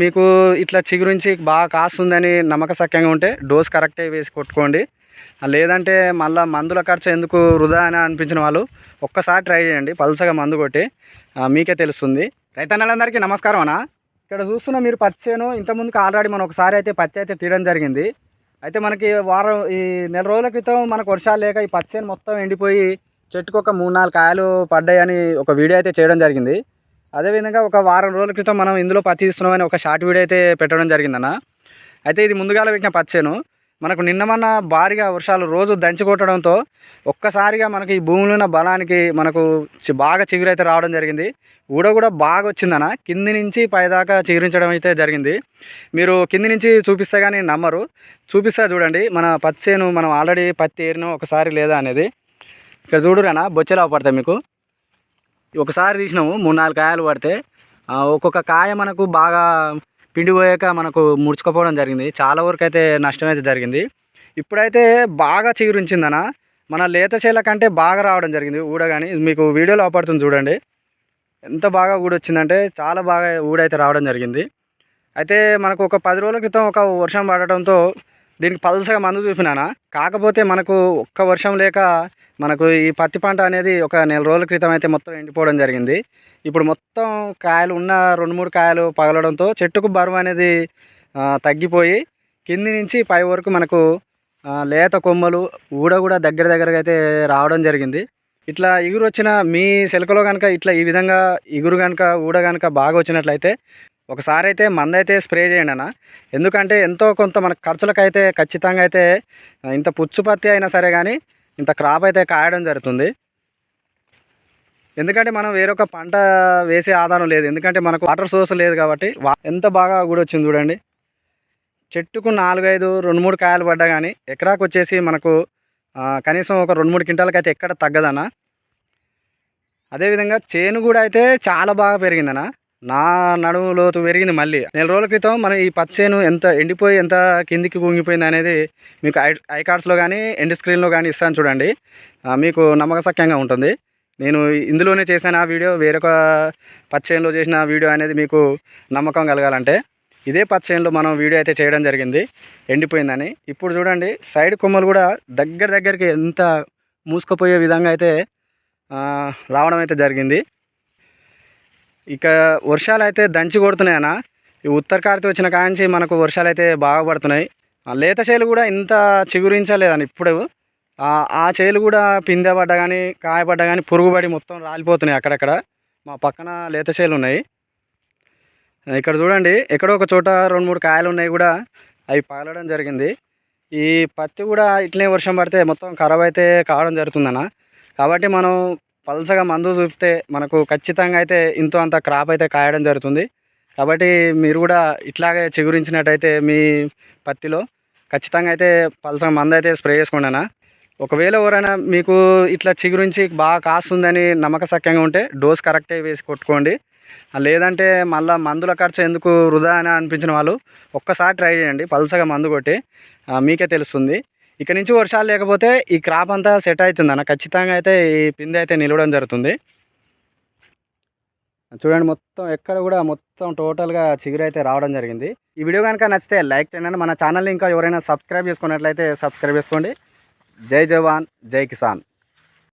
మీకు ఇట్లా చిగురించి బాగా కాస్తుందని నమ్మక సఖ్యంగా ఉంటే డోస్ కరెక్టే వేసి కొట్టుకోండి. లేదంటే మళ్ళీ మందుల ఖర్చు ఎందుకు వృధా అని అనిపించిన వాళ్ళు ఒక్కసారి ట్రై చేయండి పల్సగా మందు కొట్టి మీకే తెలుస్తుంది. రైతన్నలందరికీ నమస్కారం అన్న. ఇక్కడ చూస్తున్న మీరు పచ్చేను ఇంతకుముందుకు ఆల్రెడీ మనం ఒకసారి అయితే పత్తి అయితే తీయడం జరిగింది. అయితే మనకి వారం ఈ నెల రోజుల క్రితం మనకు వర్షాలు లేక ఈ పచ్చేను మొత్తం ఎండిపోయి చెట్టుకు ఒక మూడు నాలుగు కాయలు పడ్డాయని ఒక వీడియో అయితే చేయడం జరిగింది. అదేవిధంగా ఒక వారం రోజుల క్రితం మనం ఇందులో పత్తి ఇస్తున్నామని ఒక షార్ట్ వీడియో అయితే పెట్టడం జరిగిందన్న. అయితే ఇది ముందుగాల పెట్టిన పచ్చేను. మనకు నిన్నమన్న భారీగా వర్షాలు రోజు దంచి కొట్టడంతో ఒక్కసారిగా మనకి ఈ భూమిలో ఉన్న బలానికి మనకు బాగా చిగురైతే రావడం జరిగింది. ఊడ కూడా బాగా వచ్చిందన్న. కింది నుంచి పైదాకా చిగురించడం అయితే జరిగింది. మీరు కింది నుంచి చూపిస్తే కానీ నమ్మరు. చూపిస్తా చూడండి. మన పచ్చేను మనం ఆల్రెడీ పత్తి ఏరినాం ఒకసారి లేదా అనేది. ఇక్కడ చూడురానా బొచ్చెలా పడతాయి మీకు. ఒకసారి తీసినాము మూడు నాలుగు కాయలు పడితే ఒక్కొక్క కాయ మనకు బాగా పిండి పోయాక మనకు ముడుచుకుపోవడం జరిగింది. చాలా వరకు అయితే నష్టం అయితే జరిగింది. ఇప్పుడైతే బాగా చిగురించిందన మన లేత చేల కంటే బాగా రావడం జరిగింది ఊడ కానీ మీకు వీడియోలో అవపడుతుంది చూడండి. ఎంత బాగా ఊడ వచ్చిందంటే చాలా బాగా ఊడైతే రావడం జరిగింది. అయితే మనకు ఒక పది రోజుల క్రితం ఒక వర్షం పడటంతో దీనికి పల్సగా మందు చూపినానా. కాకపోతే మనకు ఒక్క వర్షం లేక మనకు ఈ పత్తి పంట అనేది ఒక నెల రోజుల క్రితం అయితే మొత్తం ఎండిపోవడం జరిగింది. ఇప్పుడు మొత్తం కాయలు ఉన్న రెండు మూడు కాయలు పగలడంతో చెట్టుకు బరువు అనేది తగ్గిపోయి కింది నుంచి పై వరకు మనకు లేత కొమ్మలు ఊడ కూడా దగ్గర దగ్గరగా అయితే రావడం జరిగింది. ఇట్లా ఇగురు వచ్చిన మీ శిలకలో కనుక ఇట్లా ఈ విధంగా ఇగురు కనుక ఊడ కనుక బాగా వచ్చినట్లయితే ఒకసారి అయితే మందైతే స్ప్రే చేయండి అన్న. ఎందుకంటే ఎంతో కొంత మన ఖర్చులకైతే ఖచ్చితంగా అయితే ఇంత పుచ్చు పత్తి అయినా సరే కానీ ఇంత క్రాప్ అయితే కాయడం జరుగుతుంది. ఎందుకంటే మనం వేరొక పంట వేసే ఆధారం లేదు. ఎందుకంటే మనకు వాటర్ సోర్స్ లేదు కాబట్టి వా- ఎంత బాగా కూడా వచ్చింది చూడండి. చెట్టుకు నాలుగైదు రెండు మూడు కాయలు పడ్డా కానీ ఎకరాకు వచ్చేసి మనకు కనీసం ఒక రెండు మూడు క్వింటాలకి అయితే ఎక్కడ తగ్గదన్నా. అదేవిధంగా చేను కూడా అయితే చాలా బాగా పెరిగిందన్నా. నా నడుము లోతు పెరిగింది మళ్ళీ. నెల రోజుల క్రితం మనం ఈ పచ్చి చేను ఎంత ఎండిపోయి ఎంత కిందికి కుంగిపోయింది అనేది మీకు ఐ ఐ కార్డ్స్లో కానీ ఎండ్ స్క్రీన్లో కానీ ఇస్తాను చూడండి. మీకు నమ్మకసక్యంగా ఉంటుంది. నేను ఇందులోనే చేశాను ఆ వీడియో వేరొక పచ్చేనులో చేసిన వీడియో అనేది మీకు నమ్మకం కలగాలంటే ఇదే పచ్చేనులో మనం వీడియో అయితే చేయడం జరిగింది. ఎండిపోయిందని. ఇప్పుడు చూడండి సైడ్ కొమ్మలు కూడా దగ్గర దగ్గరికి ఎంత మూసుకుపోయే విధంగా అయితే రావడం అయితే జరిగింది. ఇక వర్షాలు అయితే దంచి కొడుతున్నాయన్న. ఈ ఉత్తర కార్తీ వచ్చిన కాంచి మనకు వర్షాలు అయితే బాగా పడుతున్నాయి. ఆ లేత చేలు కూడా ఇంత చిగురించలేదని ఇప్పుడు. ఆ చేలు కూడా పిందె పడ్డ కానీ కాయపడ్డ కానీ పురుగు పడి మొత్తం రాలిపోతున్నాయి అక్కడక్కడ. మా పక్కన లేత చేలు ఉన్నాయి. ఇక్కడ చూడండి ఎక్కడో ఒక చోట రెండు మూడు కాయలు ఉన్నాయి కూడా. అవి పగలడం జరిగింది. ఈ పత్తి కూడా ఇట్లనే వర్షం పడితే మొత్తం ఖరాబ్ అయితే కావడం జరుగుతుందన్న. కాబట్టి మనం పలసగా మందు చూపితే మనకు ఖచ్చితంగా అయితే ఇంతో అంత క్రాప్ అయితే కాయడం జరుగుతుంది. కాబట్టి మీరు కూడా ఇట్లాగే చిగురించినట్టయితే మీ పత్తిలో ఖచ్చితంగా అయితే పలసగా మందు అయితే స్ప్రే చేసుకోండి ఒకవేళ ఎవరైనా మీకు ఇట్లా చిగురించి బాగా కాస్తుందని నమ్మకసక్యంగా ఉంటే డోస్ కరెక్టే వేసి కొట్టుకోండి. లేదంటే మళ్ళీ మందుల ఖర్చు ఎందుకు వృధా అని అనిపించిన వాళ్ళు ఒక్కసారి ట్రై చేయండి. పలసగా మందు కొట్టి మీకే తెలుస్తుంది. ఇక నుంచి వర్షాలు లేకపోతే ఈ క్రాప్ అంతా సెట్ అవుతుంది అన్న. ఖచ్చితంగా అయితే ఈ పిందె అయితే నిలవడం జరుగుతుంది. చూడండి మొత్తం ఎక్కడ కూడా మొత్తం టోటల్గా చిగురు అయితే రావడం జరిగింది. ఈ వీడియో కనుక నచ్చితే లైక్ చేయండి. మన ఛానల్ని ఇంకా ఎవరైనా సబ్స్క్రైబ్ చేసుకున్నట్లయితే సబ్స్క్రైబ్ చేసుకోండి. జై జవాన్ జై కిసాన్.